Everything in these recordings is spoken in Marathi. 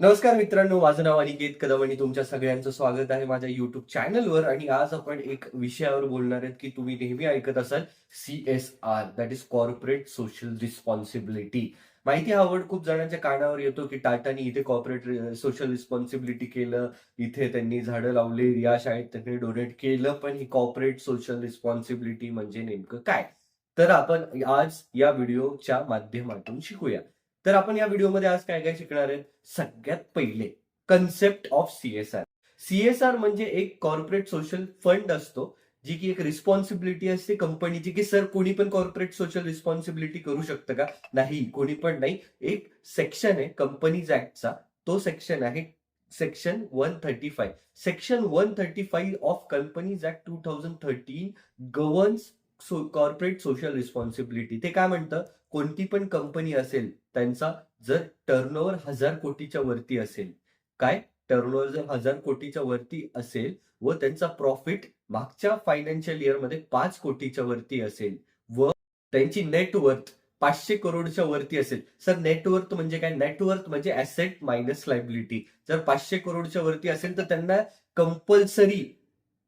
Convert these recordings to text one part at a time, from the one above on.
नमस्कार मित्रांनो माझं नाव अनिकेत कदम आणि तुमच्या सगळ्यांचं स्वागत आहे माझ्या युट्यूब चॅनलवर आणि आज आपण एक विषयावर बोलणार आहेत की तुम्ही नेहमी ऐकत असाल C S R that is corporate social responsibility माहिती हा वर्ड खूप जणांच्या कानावर येतो की टाटानी इथे कॉर्पोरेट सोशल रिस्पॉन्सिबिलिटी केलं इथे त्यांनी झाडं लावले या शाळेत त्यांनी डोनेट केलं पण ही कॉर्पोरेट सोशल रिस्पॉन्सिबिलिटी म्हणजे नेमकं काय? तर आपण आज या व्हिडिओच्या माध्यमातून शिकूया. तर आपण या व्हिडिओमध्ये आज काय काय शिकणार आहेत सगळ्यात पहिले कन्सेप्ट ऑफ सीएसआर सीएसआर म्हणजे एक कॉर्पोरेट सोशल फंड असतो जी की एक रिस्पॉन्सिबिलिटी असते कंपनीची की सर कोणी पण कॉर्पोरेट सोशल रिस्पॉन्सिबिलिटी करू शकतं का? नाही कोणी पण नाही. एक सेक्शन आहे कंपनीज ऍक्टचा तो सेक्शन आहे section one thirty five section one thirty five of companies act two thousand thirteen governs corporate social responsibility ते काय म्हणतं? कोणती पण कंपनी असेल त्यांचा जर टर्नओव्हर हजार कोटीच्या वरती असेल काय? टर्नओव्हर जर हजार कोटीच्या वरती असेल व त्यांचा प्रॉफिट मागच्या फायनान्शियल इयरमध्ये पाच कोटीच्या वरती असेल व त्यांची नेटवर्थ पाचशे करोडच्या वरती असेल. सर नेटवर्थ म्हणजे काय? नेटवर्थ म्हणजे ऍसेट मायनस लायबिलिटी जर पाचशे करोडच्या वरती असेल तर त्यांना कंपल्सरी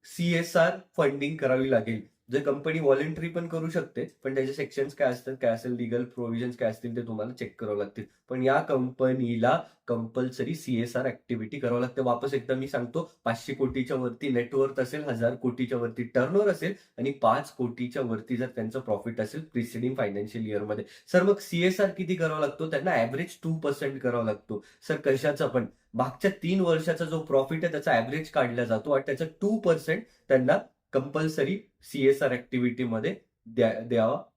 सीएसआर फंडिंग करावी लागेल. जर कंपनी व्हॉलेंटरी पण करू शकते पण त्याचे सेक्शन्स काय असतात काय असेल लिगल प्रोव्हिजन्स काय असतील ते तुम्हाला चेक करावं लागतील. पण या कंपनीला कंपल्सरी सीएसआर ऍक्टिव्हिटी करावं लागते. वापस एकदा मी सांगतो पाचशे कोटीच्या वरती नेटवर्थ असेल हजार कोटीच्या वरती टर्नओव्हर असेल आणि पाच कोटीच्या वरती जर त्यांचं प्रॉफिट असेल प्रिसिडिंग फायनान्शियल इयरमध्ये सर मग सीएसआर किती करावा लागतो? त्यांना ऍव्हरेज टू पर्सेंट करावा लागतो. सर कशाचा पण. मागच्या तीन वर्षाचा जो प्रॉफिट आहे त्याचा ऍव्हरेज काढला जातो आणि त्याचा टू पर्सेंट त्यांना कंपल्सरी सीएसआर ऍक्टिव्हिटी मध्ये द्या-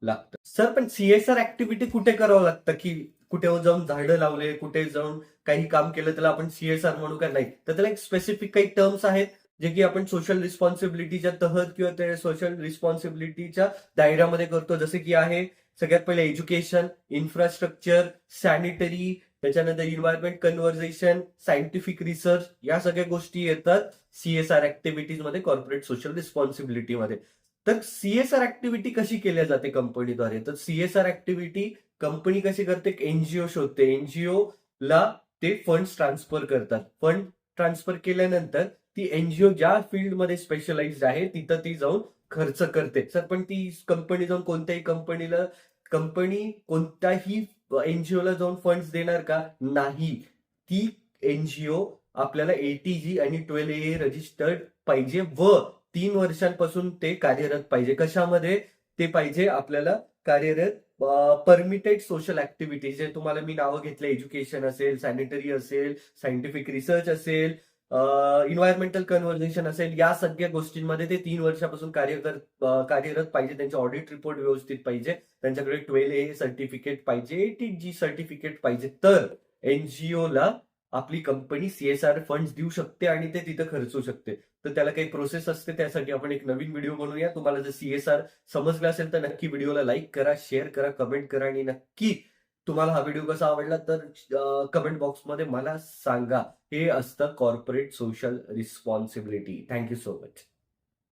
लागतं. सर पण सीएसआर ऍक्टिव्हिटी कुठे करावं लागतं की कुठे जाऊन झाडं लावले कुठे जाऊन काही काम केलं त्याला आपण सीएसआर म्हणू का नाही? तर त्याला एक स्पेसिफिक काही टर्म्स आहेत जे की आपण सोशल रिस्पॉन्सिबिलिटीच्या तहत किंवा ते सोशल रिस्पॉन्सिबिलिटीच्या दायऱ्यामध्ये करतो. जसे की आहे सगळ्यात पहिले एज्युकेशन इन्फ्रास्ट्रक्चर सॅनिटरी त्याच्यानंतर इन्व्हायरमेंट कन्व्हर्सेशन सायंटिफिक रिसर्च या सगळ्या गोष्टी येतात सीएसआर ऍक्टिव्हिटीजमध्ये कॉर्पोरेट सोशल रिस्पॉन्सिबिलिटी मध्ये. तर सीएसआर ऍक्टिव्हिटी कशी केल्या जाते कंपनीद्वारे तर सीएसआर ऍक्टिव्हिटी कंपनी कशी करते? एनजीओ शोधते. एनजीओ ला ते फंड ट्रान्सफर करतात. फंड ट्रान्सफर केल्यानंतर ती एनजीओ ज्या फील्डमध्ये स्पेशलाइज आहे तिथं ती जाऊन खर्च करते. सर पण ती कंपनी जाऊन कोणत्याही कंपनीला कंपनी कोणत्याही एनजीओला जाऊन फंड्स देणार का? नाही. ती एनजीओ आपल्याला एटीजी आणि ट्वेल्व ए रजिस्टर्ड पाहिजे व तीन वर्षांपासून ते कार्यरत पाहिजे. कशामध्ये? ते पाहिजे आपल्याला कार्यरत परमिटेड सोशल ऍक्टिव्हिटी जे तुम्हाला मी नावं घेतलं एज्युकेशन असेल सॅनिटरी असेल सायंटिफिक रिसर्च असेल इन्व्हायरमेंटल कन्व्हर्जेशन असेल या सगळ्या गोष्टींमध्ये ते तीन वर्षापासून कार्यरत कार्यरत पाहिजे त्यांचे ऑडिट रिपोर्ट व्यवस्थित पाहिजे त्यांच्याकडे ट्वेल्व ए सर्टिफिकेट पाहिजे एटी जी सर्टिफिकेट पाहिजे. तर एनजीओ ला आपली कंपनी सीएसआर फंड देऊ शकते आणि ते तिथं खर्चू शकते. तर त्याला काही प्रोसेस असते त्यासाठी आपण एक नवीन व्हिडिओ बनवूया. तुम्हाला जर सीएसआर समजलं असेल तर नक्की व्हिडिओला लाईक करा शेअर करा कमेंट करा आणि नक्की तुम्हाला हा व्हिडिओ कसा आवडला तर कमेंट बॉक्समध्ये मला सांगा. हे असतं corporate social responsibility thank you so much